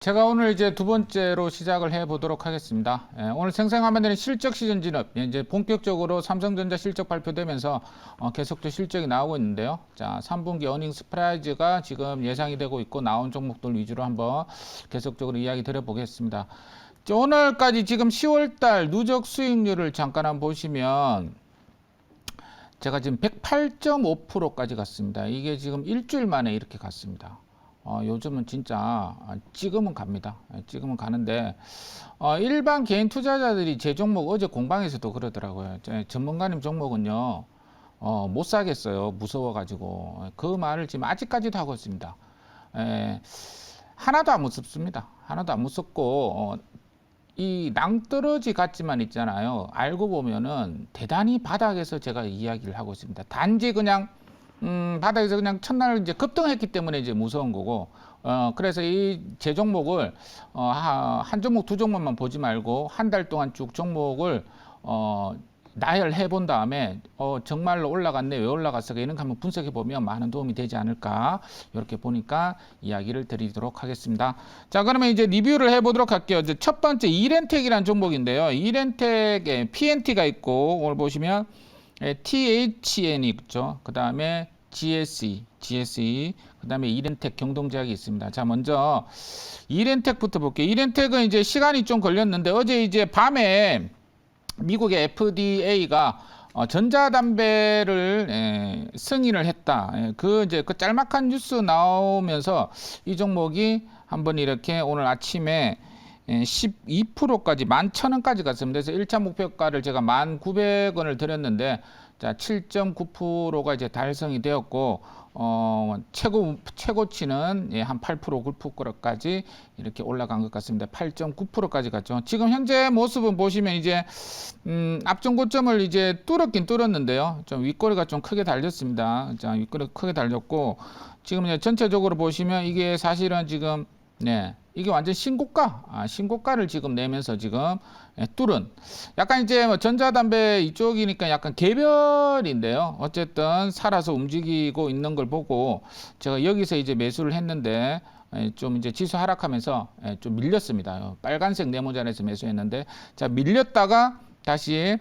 제가 오늘 이제 두 번째로 시작을 해 보도록 하겠습니다. 예, 오늘 생생화면에는 실적 시즌 진입 예, 이제 본격적으로 삼성전자 실적 발표되면서 어, 계속적 실적이 나오고 있는데요. 자, 3분기 어닝 스프라이즈가 지금 예상이 되고 있고 나온 종목들 위주로 한번 계속적으로 이야기 드려보겠습니다. 자, 오늘까지 지금 10월달 누적 수익률을 잠깐 한번 보시면 제가 지금 108.5%까지 갔습니다. 이게 지금 일주일 만에 이렇게 갔습니다. 어, 요즘은 진짜 아, 찍으면 갑니다. 예, 찍으면 가는데 어, 일반 개인 투자자들이 제 종목 어제 공방에서도 그러더라고요. 제 전문가님 종목은요 어, 못 사겠어요. 무서워가지고 그 말을 지금 아직까지도 하고 있습니다. 에, 하나도 안 무섭습니다. 하나도 안 무섭고 어, 이 낭떠러지 같지만 있잖아요. 알고 보면은 대단히 바닥에서 제가 이야기를 하고 있습니다. 단지 그냥 음, 바닥에서 그냥 첫날 이제 급등했기 때문에 이제 무서운 거고, 어, 그래서 이 제 종목을, 어, 하- 한 종목, 두 종목만 보지 말고, 한 달 동안 쭉 종목을, 어, 나열해 본 다음에, 어, 정말로 올라갔네, 왜 올라갔을까, 이런 거 한번 분석해 보면 많은 도움이 되지 않을까, 이렇게 보니까 이야기를 드리도록 하겠습니다. 자, 그러면 이제 리뷰를 해 보도록 할게요. 이제 첫 번째, 이렌텍이라는 종목인데요. 이렌텍에 PNT가 있고, 오늘 보시면, 예, THN이 있죠. 그 다음에 GSE, GSE, 그 다음에 이렌텍 경동제약이 있습니다. 자, 먼저 이렌텍부터 볼게요. 이렌텍은 이제 시간이 좀 걸렸는데 어제 이제 밤에 미국의 FDA가 어, 전자담배를 예, 승인을 했다. 예, 그 이제 그 짤막한 뉴스 나오면서 이 종목이 한번 이렇게 오늘 아침에 예, 12%까지 11,000원까지 갔습니다. 그래서 1차 목표가를 제가 1,900원을 드렸는데 자, 7.9%가 이제 달성이 되었고 어, 최고 최고치는 예, 한 8% 9%까지 이렇게 올라간 것 같습니다. 8.9%까지 갔죠. 지금 현재 모습은 보시면 이제 음, 앞전 고점을 이제 뚫었긴 뚫었는데요. 좀 윗꼬리가 좀 크게 달렸습니다. 자, 윗꼬리 크게 달렸고 지금 이제 전체적으로 보시면 이게 사실은 지금 네. 이게 완전 신고가, 아, 신고가를 지금 내면서 지금 예, 뚫은 약간 이제 뭐 전자담배 이쪽이니까 약간 개별인데요. 어쨌든 살아서 움직이고 있는 걸 보고 제가 여기서 이제 매수를 했는데 예, 좀 이제 지수 하락하면서 예, 좀 밀렸습니다. 빨간색 네모잔에서 매수했는데 자 밀렸다가 다시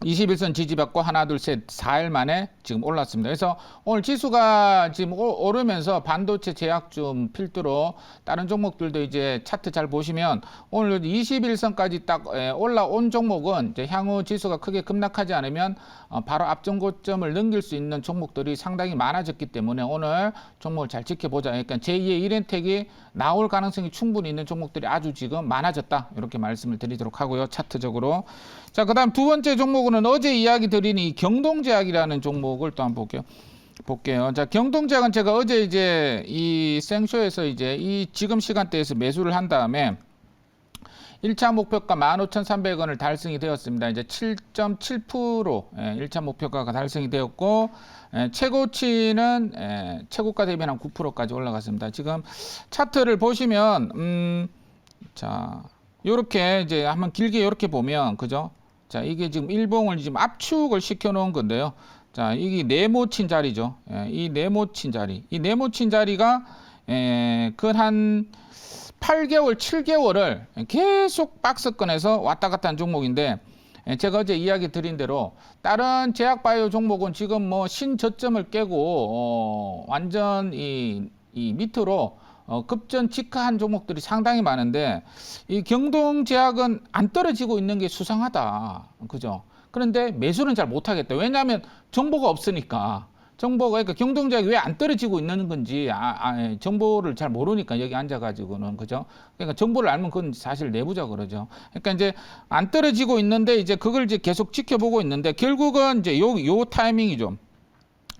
21선 지지받고 하나 둘 셋 4일 만에 지금 올랐습니다. 그래서 오늘 지수가 지금 오- 오르면서 반도체 제약 좀 필두로 다른 종목들도 이제 차트 잘 보시면 오늘 21선까지 딱 에, 올라온 종목은 이제 향후 지수가 크게 급락하지 않으면 어, 바로 앞전 고점을 넘길 수 있는 종목들이 상당히 많아졌기 때문에 오늘 종목을 잘 지켜보자. 그러니까 제2의 1엔텍이 나올 가능성이 충분히 있는 종목들이 아주 지금 많아졌다. 이렇게 말씀을 드리도록 하고요. 차트적으로. 자, 그다음 두 번째 종목은 어제 이야기 드린 이 경동제약이라는 종목을 또 한번 볼게요. 볼게요. 자, 경동제약은 제가 어제 이제 이 생쇼에서 이제 이 지금 시간대에서 매수를 한 다음에 1차 목표가 15,300원을 달성이 되었습니다. 이제 7.7% 예, 1차 목표가가 달성이 되었고 예, 최고치는 예, 최고가 대비 한 9%까지 올라갔습니다. 지금 차트를 보시면 음, 자, 요렇게 이제 한번 길게 요렇게 보면 그죠? 자, 이게 지금 일봉을 지금 압축을 시켜 놓은 건데요. 자, 이게 네모친 자리죠. 예, 이 네모친 자리. 이 네모친 자리가 예, 그한 8개월, 7개월을 계속 박스권에서 왔다 갔다 한 종목인데 예, 제가 어제 이야기 드린 대로 다른 제약바이오 종목은 지금 뭐 신저점을 깨고 어, 완전 이, 이 밑으로 어, 급전 직하한 종목들이 상당히 많은데 이 경동제약은 안 떨어지고 있는 게 수상하다. 그죠? 그런데 매수는 잘 못하겠다. 왜냐하면 정보가 없으니까. 정보가 그러니까 경동제약이 왜 안 떨어지고 있는 건지 아, 아, 예, 정보를 잘 모르니까 여기 앉아가지고는 그죠? 그러니까 정보를 알면 그건 사실 내부자 그러죠. 그러니까 이제 안 떨어지고 있는데 이제 그걸 이제 계속 지켜보고 있는데 결국은 이제 요 요 타이밍이죠.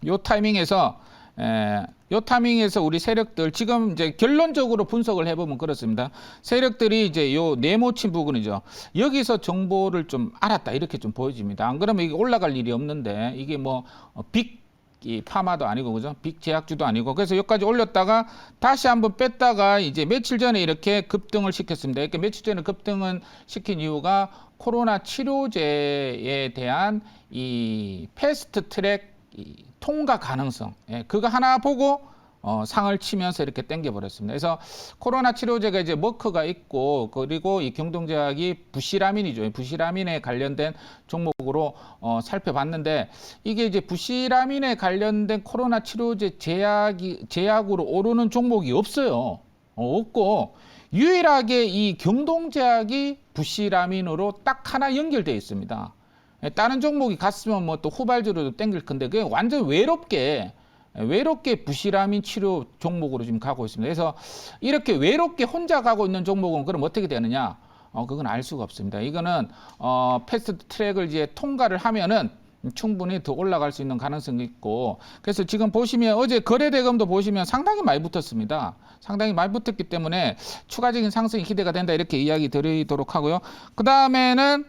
요 타이밍에서 에, 요 타이밍에서 우리 세력들 지금 이제 결론적으로 분석을 해보면 그렇습니다. 세력들이 이제 요 네모친 부분이죠. 여기서 정보를 좀 알았다 이렇게 좀 보여집니다. 안 그러면 이게 올라갈 일이 없는데 이게 뭐빅 이 파마도 아니고 그죠? 빅 제약주도 아니고 그래서 여기까지 올렸다가 다시 한번 뺐다가 이제 며칠 전에 이렇게 급등을 시켰습니다. 이렇게 며칠 전에 급등은 시킨 이유가 코로나 치료제에 대한 이 패스트 트랙 이 통과 가능성 예, 그거 하나 보고 어, 상을 치면서 이렇게 땡겨버렸습니다. 그래서 코로나 치료제가 이제 머크가 있고 그리고 이 경동제약이 부시라민이죠. 부시라민에 관련된 종목으로 어, 살펴봤는데 이게 이제 부시라민에 관련된 코로나 치료제 제약이 제약으로 오르는 종목이 없어요. 어, 없고 유일하게 이 경동제약이 부시라민으로 딱 하나 연결돼 있습니다. 예, 다른 종목이 갔으면 뭐 또 후발주로도 땡길 건데 그게 완전 외롭게 외롭게 부시라민 치료 종목으로 지금 가고 있습니다. 그래서 이렇게 외롭게 혼자 가고 있는 종목은 그럼 어떻게 되느냐? 어, 그건 알 수가 없습니다. 이거는 어, 패스트 트랙을 이제 통과를 하면은 충분히 더 올라갈 수 있는 가능성이 있고 그래서 지금 보시면 어제 거래 대금도 보시면 상당히 많이 붙었습니다. 상당히 많이 붙었기 때문에 추가적인 상승이 기대가 된다 이렇게 이야기 드리도록 하고요. 그 다음에는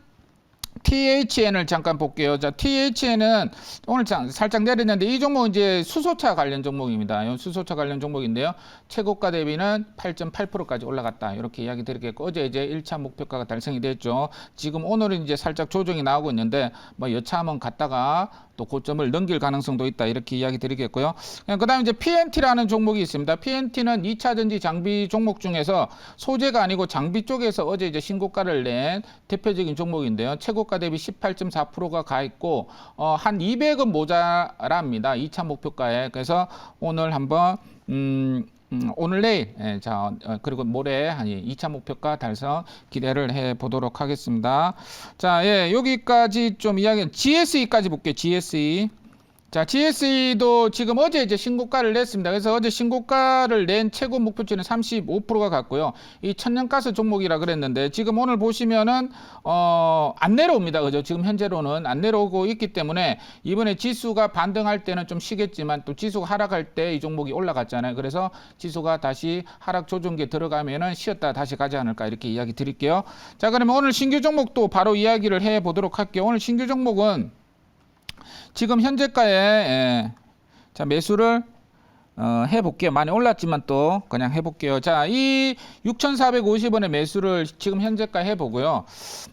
THN을 잠깐 볼게요. 자, THN은 오늘 장- 살짝 내렸는데 이 종목은 이제 수소차 관련 종목입니다. 이 수소차 관련 종목인데요. 최고가 대비는 8.8%까지 올라갔다. 이렇게 이야기 드리겠고 어제 이제 1차 목표가가 달성이 됐죠. 지금 오늘은 이제 살짝 조정이 나오고 있는데 뭐 여차하면 갔다가 또 고점을 넘길 가능성도 있다. 이렇게 이야기 드리겠고요. 그다음에 이제 PNT라는 종목이 있습니다. PNT는 2차 전지 장비 종목 중에서 소재가 아니고 장비 쪽에서 어제 이제 신고가를 낸 대표적인 종목인데요. 최고가 대비 18.4%가 가 있고 어, 한 200은 모자랍니다. 2차 목표가에. 그래서 오늘 한번 음, 음, 오늘 내일 예, 자 어, 그리고 모레 한 2차 목표가 달성 기대를 해 보도록 하겠습니다. 자, 예, 여기까지 좀 이야기 GSE까지 볼게요. GSE. 자, GSE도 지금 어제 이제 신고가를 냈습니다. 그래서 어제 신고가를 낸 최고 목표치는 35%가 갔고요. 이 천연가스 종목이라 그랬는데 지금 오늘 보시면은 어, 안 내려옵니다. 그죠? 지금 현재로는 안 내려오고 있기 때문에 이번에 지수가 반등할 때는 좀 쉬겠지만 또 지수가 하락할 때 이 종목이 올라갔잖아요. 그래서 지수가 다시 하락 조정기에 들어가면은 쉬었다 다시 가지 않을까 이렇게 이야기 드릴게요. 자, 그러면 오늘 신규 종목도 바로 이야기를 해 보도록 할게요. 오늘 신규 종목은 지금 현재가에 예, 자 매수를 어, 해볼게요. 많이 올랐지만 또 그냥 해볼게요. 자, 이 6,450원의 매수를 지금 현재가 해보고요.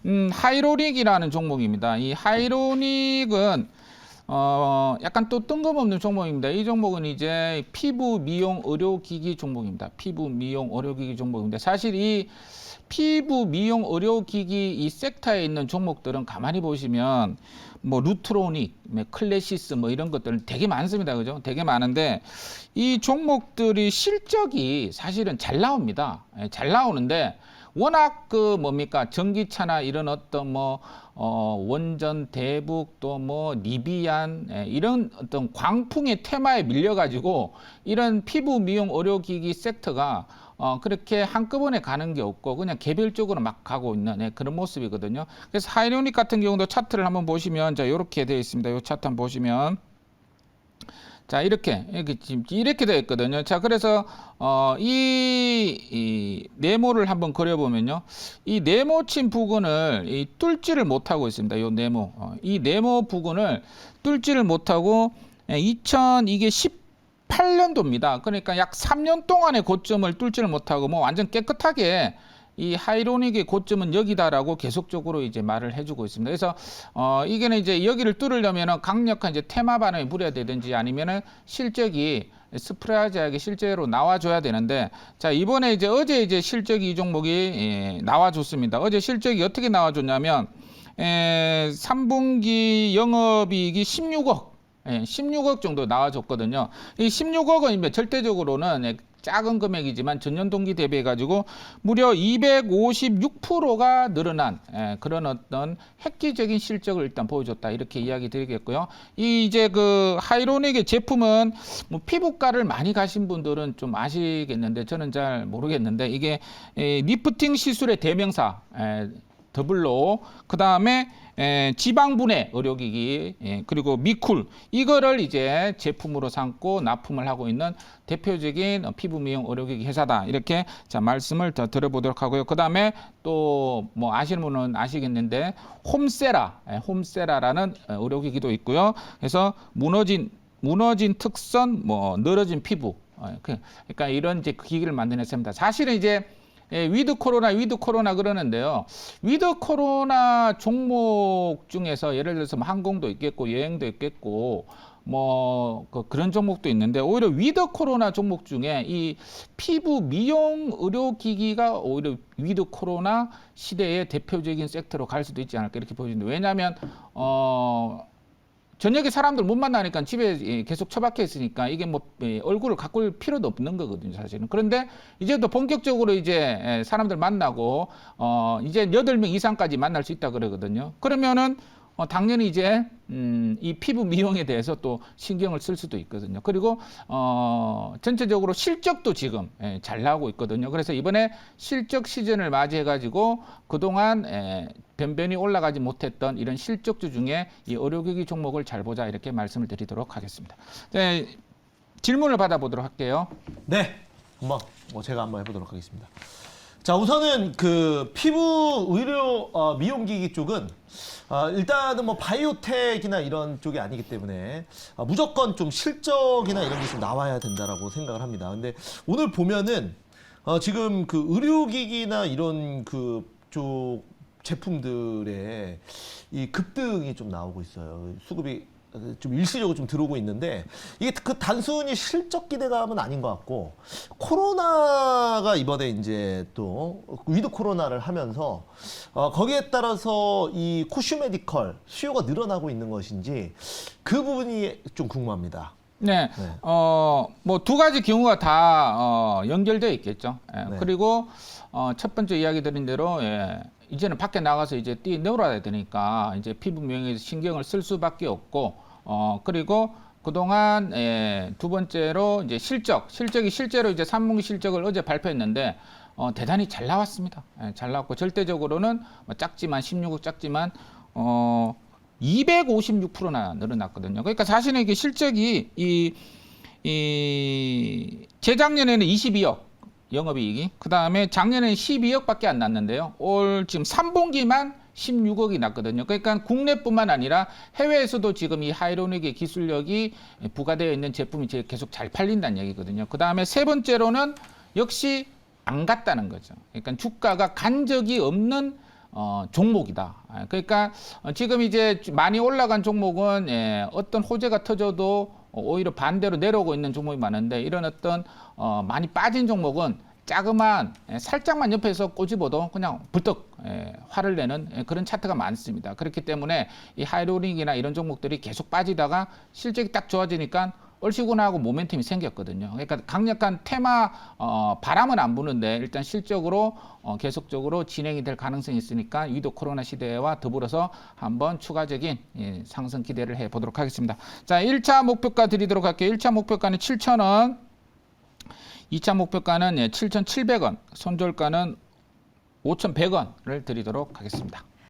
음, 하이로닉이라는 종목입니다. 이 하이로닉은 어, 약간 또 뜬금없는 종목입니다. 이 종목은 이제 피부 미용 의료기기 종목입니다. 피부 미용 의료기기 종목인데 사실 이 피부 미용 의료기기 이 섹터에 있는 종목들은 가만히 보시면 뭐 루트로닉, 뭐 클래시스 뭐 이런 것들은 되게 많습니다. 그죠? 되게 많은데 이 종목들이 실적이 사실은 잘 나옵니다. 예, 잘 나오는데 워낙 그 뭡니까 전기차나 이런 어떤 뭐 어, 원전 대북 또 뭐 리비안 예, 이런 어떤 광풍의 테마에 밀려가지고 이런 피부 미용 의료기기 섹터가 어, 그렇게 한꺼번에 가는 게 없고 그냥 개별적으로 막 가고 있는 예, 그런 모습이거든요. 그래서 하이로닉 같은 경우도 차트를 한번 보시면 자 이렇게 되어 있습니다. 이 차트 한번 보시면 자 이렇게 이렇게 지금 이렇게 되어 있거든요. 자 그래서 어 이 이 네모를 한번 그려보면요, 이 네모친 부분을 이 뚫지를 못하고 있습니다. 이 네모, 어, 이 네모 부분을 뚫지를 못하고 2000 이게 18년도입니다. 그러니까 약 3년 동안의 고점을 뚫지를 못하고 뭐 완전 깨끗하게 이 하이로닉의 고점은 여기다라고 계속적으로 이제 말을 해주고 있습니다. 그래서 어 이게는 이제 여기를 뚫으려면은 강력한 이제 테마 반응이 불어야 되든지 아니면은 실적이 스프라자하게 실제로 나와줘야 되는데 자 이번에 이제 어제 이제 실적이 이 종목이 예, 나와줬습니다. 어제 실적이 어떻게 나와줬냐면 에, 3분기 영업이익이 16억 예, 16억 정도 나와줬거든요. 이 16억은 절대적으로는 예, 작은 금액이지만 전년 동기 대비해 가지고 무려 256%가 늘어난 예, 그런 어떤 획기적인 실적을 일단 보여줬다 이렇게 이야기 드리겠고요. 이 이제 그 하이로닉의 제품은 뭐 피부과를 많이 가신 분들은 좀 아시겠는데 저는 잘 모르겠는데 이게 에, 리프팅 시술의 대명사 에, 더블로 그 다음에 지방분해 의료기기 예, 그리고 미쿨 이거를 이제 제품으로 삼고 납품을 하고 있는 대표적인 피부 미용 의료기기 회사다 이렇게 자 말씀을 더 들어보도록 하고요. 그 다음에 또 뭐 아시는 분은 아시겠는데 홈세라 예, 홈세라라는 의료기기도 있고요. 그래서 무너진 무너진 특선 뭐 늘어진 피부 어, 그, 그러니까 이런 이제 기기를 만든 회사입니다. 사실은 이제 예, 위드 코로나, 위드 코로나 그러는데요. 위드 코로나 종목 중에서 예를 들어서 뭐 항공도 있겠고, 여행도 있겠고, 뭐 그, 그런 종목도 있는데 오히려 위드 코로나 종목 중에 이 피부 미용 의료 기기가 오히려 위드 코로나 시대의 대표적인 섹터로 갈 수도 있지 않을까 이렇게 보여지는데 왜냐하면 어 저녁에 사람들 못 만나니까 집에 예, 계속 처박혀 있으니까 이게 뭐 예, 얼굴을 가꿀 필요도 없는 거거든요, 사실은. 그런데 이제 또 본격적으로 이제 예, 사람들 만나고 어 이제 여덟 명 이상까지 만날 수 있다 그러거든요. 그러면은 어, 당연히 이제 음, 이 피부 미용에 대해서 또 신경을 쓸 수도 있거든요. 그리고 어, 전체적으로 실적도 지금 예, 잘 나오고 있거든요. 그래서 이번에 실적 시즌을 맞이해 가지고 그동안 예, 변변히 올라가지 못했던 이런 실적주 중에 이 의료기기 종목을 잘 보자 이렇게 말씀을 드리도록 하겠습니다. 네, 질문을 받아보도록 할게요. 네, 한번 뭐 제가 한번 해보도록 하겠습니다. 자, 우선은 그 피부 의료 어, 미용기기 쪽은 어, 일단은 뭐 바이오텍이나 이런 쪽이 아니기 때문에 어, 무조건 좀 실적이나 이런 게 좀 나와야 된다라고 생각을 합니다. 근데 오늘 보면은 어, 지금 그 의료기기나 이런 그 쪽 제품들의 이 급등이 좀 나오고 있어요. 수급이 좀 일시적으로 좀 들어오고 있는데 이게 그 단순히 실적 기대감은 아닌 것 같고 코로나가 이번에 이제 또 위드 코로나를 하면서 어, 거기에 따라서 이 코슈 메디컬 수요가 늘어나고 있는 것인지 그 부분이 좀 궁금합니다. 네, 네. 어, 뭐 두 가지 경우가 다 어, 연결되어 있겠죠. 예, 네. 그리고 어, 첫 번째 이야기 드린 대로 예, 이제는 밖에 나가서 이제 뛰놀아야 되니까 이제 피부 미용에 신경을 쓸 수밖에 없고 어, 그리고 그동안 예, 두 번째로 이제 실적, 실적이 실제로 이제 3분기 실적을 어제 발표했는데 어, 대단히 잘 나왔습니다. 예, 잘 나왔고 절대적으로는 뭐 작지만 16억 작지만 어, 256%나 늘어났거든요. 그러니까 사실은 이게 실적이 이, 이 재작년에는 22억 영업이익이 그 다음에 작년에는 12억밖에 안 났는데요. 올 지금 3분기만 16억이 났거든요. 그러니까 국내뿐만 아니라 해외에서도 지금 이 하이로닉의 기술력이 부과되어 있는 제품이 이제 계속 잘 팔린다는 얘기거든요. 그 다음에 세 번째로는 역시 안 갔다는 거죠. 그러니까 주가가 간 적이 없는 어, 종목이다. 아, 그러니까 어, 지금 이제 많이 올라간 종목은 예, 어떤 호재가 터져도 어, 오히려 반대로 내려오고 있는 종목이 많은데 이런 어떤 어, 많이 빠진 종목은 자그만 예, 살짝만 옆에서 꼬집어도 그냥 불떡 예, 화를 내는 예, 그런 차트가 많습니다. 그렇기 때문에 이 하이로링이나 이런 종목들이 계속 빠지다가 실적이 딱 좋아지니까 얼씨구나 하고 모멘텀이 생겼거든요. 그러니까 강력한 테마 어, 바람은 안 부는데 일단 실적으로 어, 계속적으로 진행이 될 가능성이 있으니까 위도 코로나 시대와 더불어서 한번 추가적인 예, 상승 기대를 해 보도록 하겠습니다. 자, 1차 목표가 드리도록 할게요. 1차 목표가는 7,000원. 2차 목표가는 예, 7,700원. 손절가는 5,100원을 드리도록 하겠습니다.